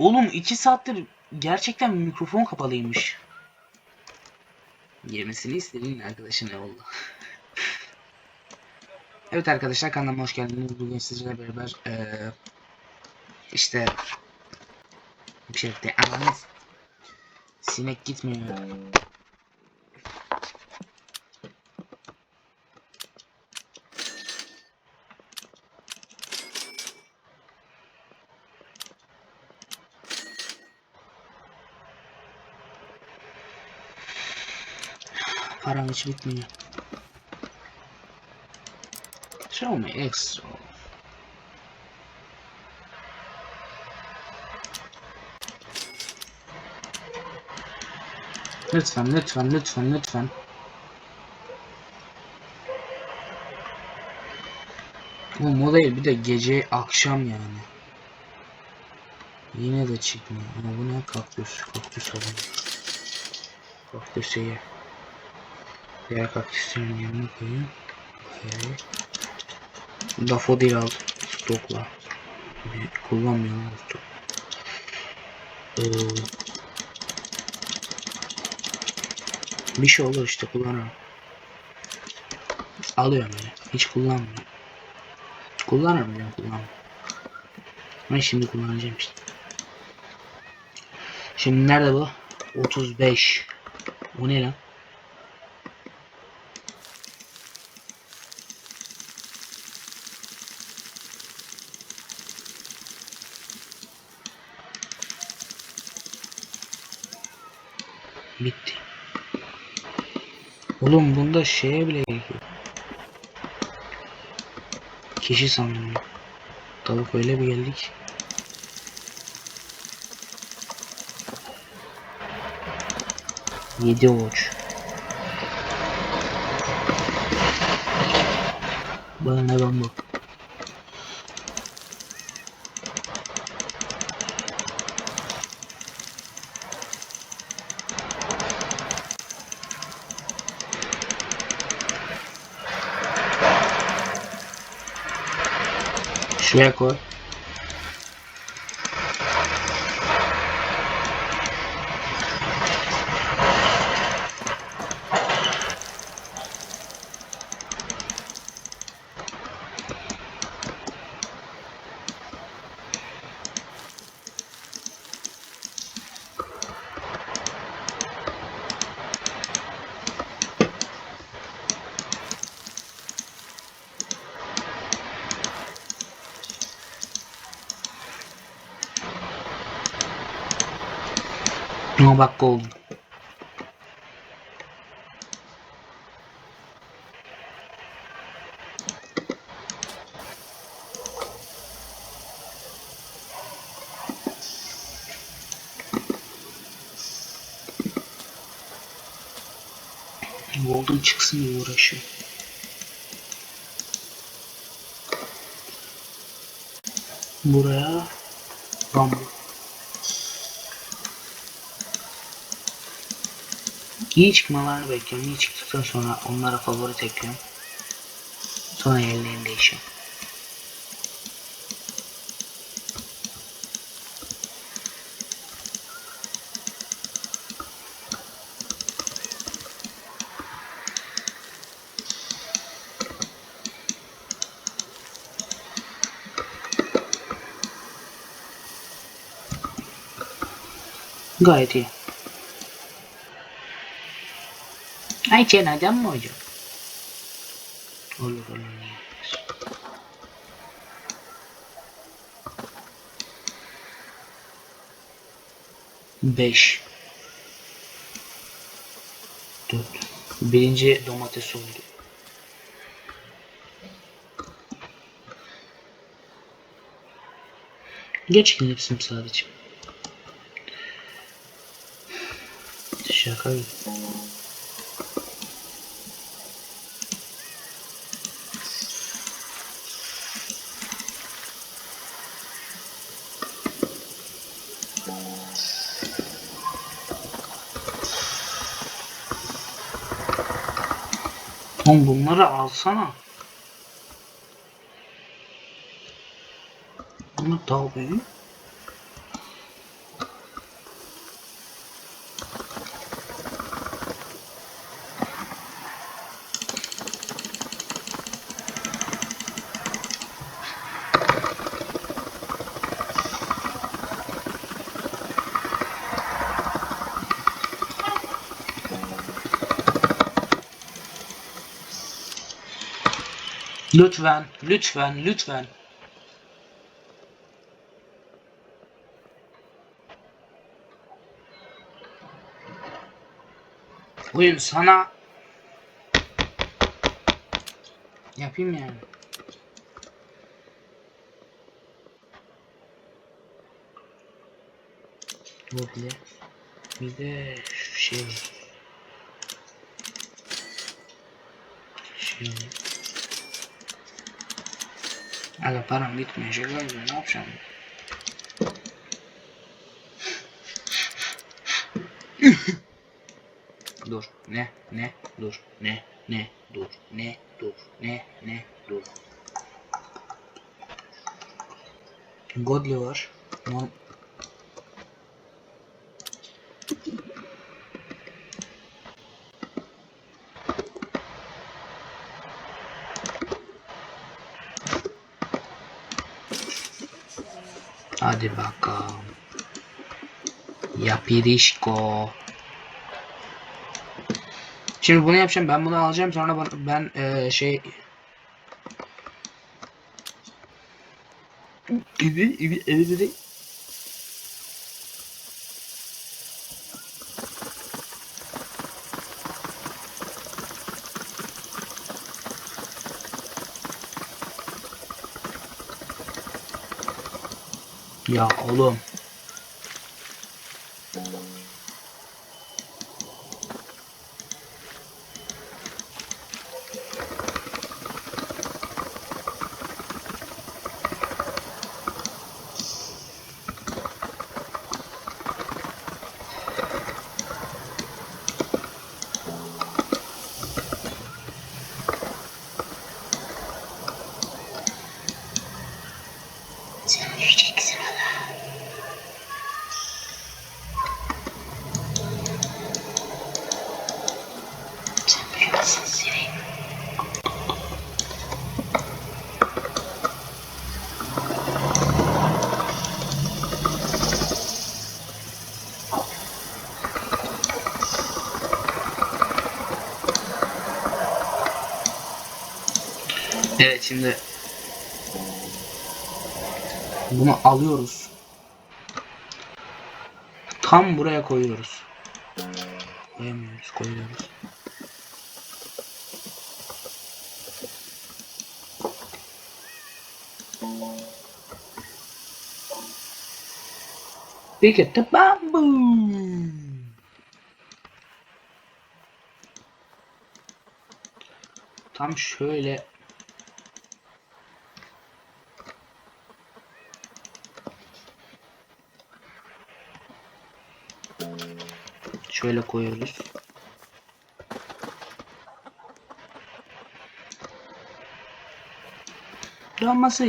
Oğlum 2 saattir gerçekten mikrofon kapalıymış. Yemesini istediğin arkadaşın ne oldu? evet arkadaşlar kanalıma hoş geldiniz. Bugün sizlerle beraber eee işte bir şey de sinek gitmiyor. Param hiç bitmiyor. Show me extra. Lütfen, lütfen, lütfen, lütfen. Bu değil bir de gece akşam yani. Yine de çıkmıyor. Ama bu ne kaktüs? Kaktüs alalım. Kaktüsü ye. Diğer kaktüslerin yanına koyayım. Okay. Dafodil al. Stokla. Kullanmıyorum stok. Ee, bir şey olur işte kullanırım. Alıyorum öyle. Hiç kullanmıyorum. Kullanırım ya kullanmıyorum. Ben şimdi kullanacağım işte. Şimdi nerede bu? 35. Bu ne lan? Bitti. Oğlum bunda şeye bile gerek. Kişi sandım. Tavuk öyle bir geldik. Yedi oç. Bana ne ben. шляпу. Ama bak oldu. Golden çıksın diye uğraşıyor. Buraya bambu. İyi çıkmalarını bekliyorum. İyi çıktıktan sonra onlara favori tekliyorum. Sonra yerlerini değişiyorum. Gayet iyi. Ay cenazem mi hocam? Olur olur. Beş. Dört. Birinci domates oldu. Gerçekten hepsi mi sadece? Şaka gibi. Oğlum bunları alsana. Bunu daha Lütfen, lütfen, lütfen. Oyun sana yapayım yani. De bir de şey şey Aga param şey var ne yapacağım? dur ne ne dur ne ne dur ne dur ne ne dur Godly var. Hadi bakalım. Yapirişko. Şimdi bunu yapacağım. Ben bunu alacağım. Sonra ben eee, şey Ya oğlum. Evet şimdi bunu alıyoruz. Tam buraya koyuyoruz. Koyamıyoruz, koyuyoruz. Pick it the bamboo. Tam şöyle Şöyle koyuyoruz. Raması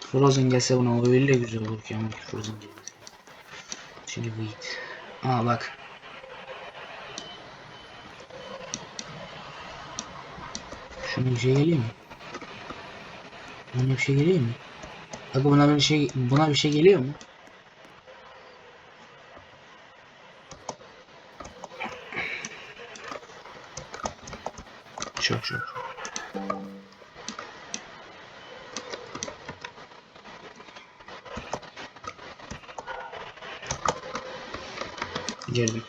Frozen gelse buna öyle güzel olur ki ama Frozen gelmez. Şimdi wait. Aa bak. Şuna bir şey geliyor mu? Buna bir şey geliyor mu? Bak buna bir şey buna bir şey geliyor mu? Çok çok. Girdim.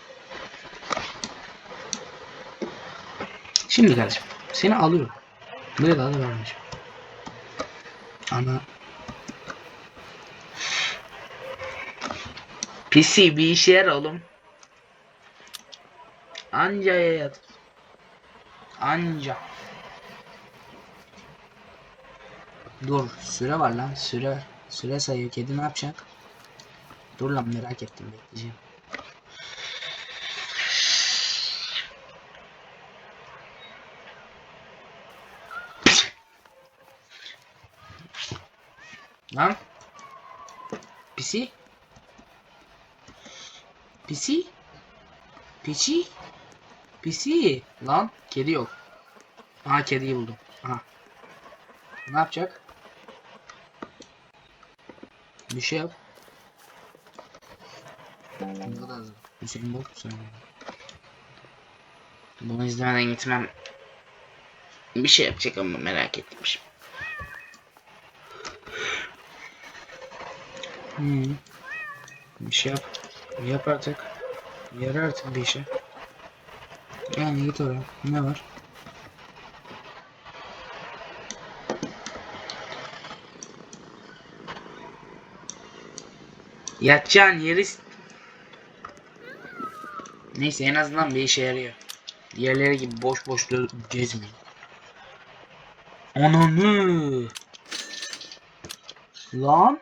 Şimdi kardeşim seni alıyorum. Buraya daha da vermeyeceğim. Ana. PC bir işe yarar oğlum. Anca yat. Anca. Dur süre var lan süre. Süre sayıyor kedi ne yapacak? Dur lan merak ettim bekleyeceğim. Lan. Pisi. Pisi. Pisi. Pisi. Lan kedi yok. Aha kediyi buldum. Aha. Ne yapacak? Bir şey yap. Ne kadar. Hüseyin Bolt mu sen? Bunu izlemeden gitmem bir şey yapacak ama merak ettim şimdi. Hmm. Bir şey yap. Yap artık. Yar artık bir işe. Yani git oraya. Ne var? Yatacağın yeri... Neyse en azından bir işe yarıyor. Diğerleri gibi boş boş gezmeyin. Ananı. Lan.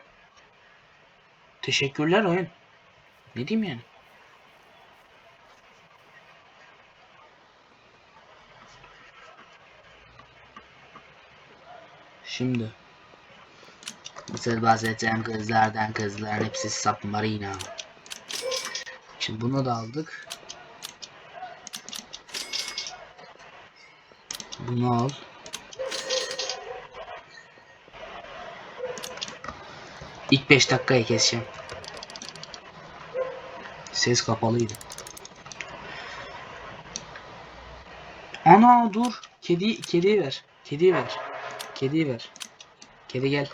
Teşekkürler oyun. Ne diyeyim yani? Şimdi. Size bahsedeceğim kızlardan kızların hepsi submarina. Şimdi bunu da aldık. Bunu al. İlk 5 dakikayı keseceğim. Ses kapalıydı. Ana dur. Kedi kediyi ver. Kediyi ver. Kediyi ver. Kedi gel.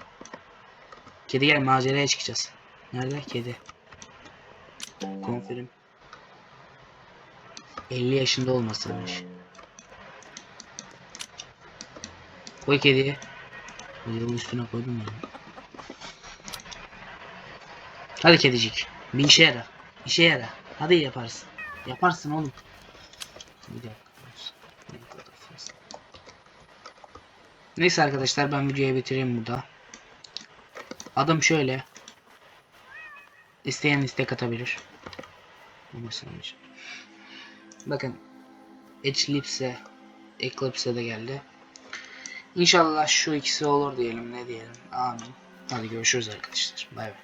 Kedi gel maceraya çıkacağız. Nerede kedi? Konfirm. 50 yaşında olmasıymış. Koy kediyi. Yolun üstüne koydum ya. Hadi kedicik. Bir işe yara. İşe yara. Hadi yaparsın. Yaparsın oğlum. Bir dakika. Bir dakika. Neyse arkadaşlar ben videoyu bitireyim burada. Adım şöyle. İsteyen istek atabilir. Bakın. Eclipse Eclipse de geldi. İnşallah şu ikisi olur diyelim ne diyelim. Amin. Hadi görüşürüz arkadaşlar. Bay bay.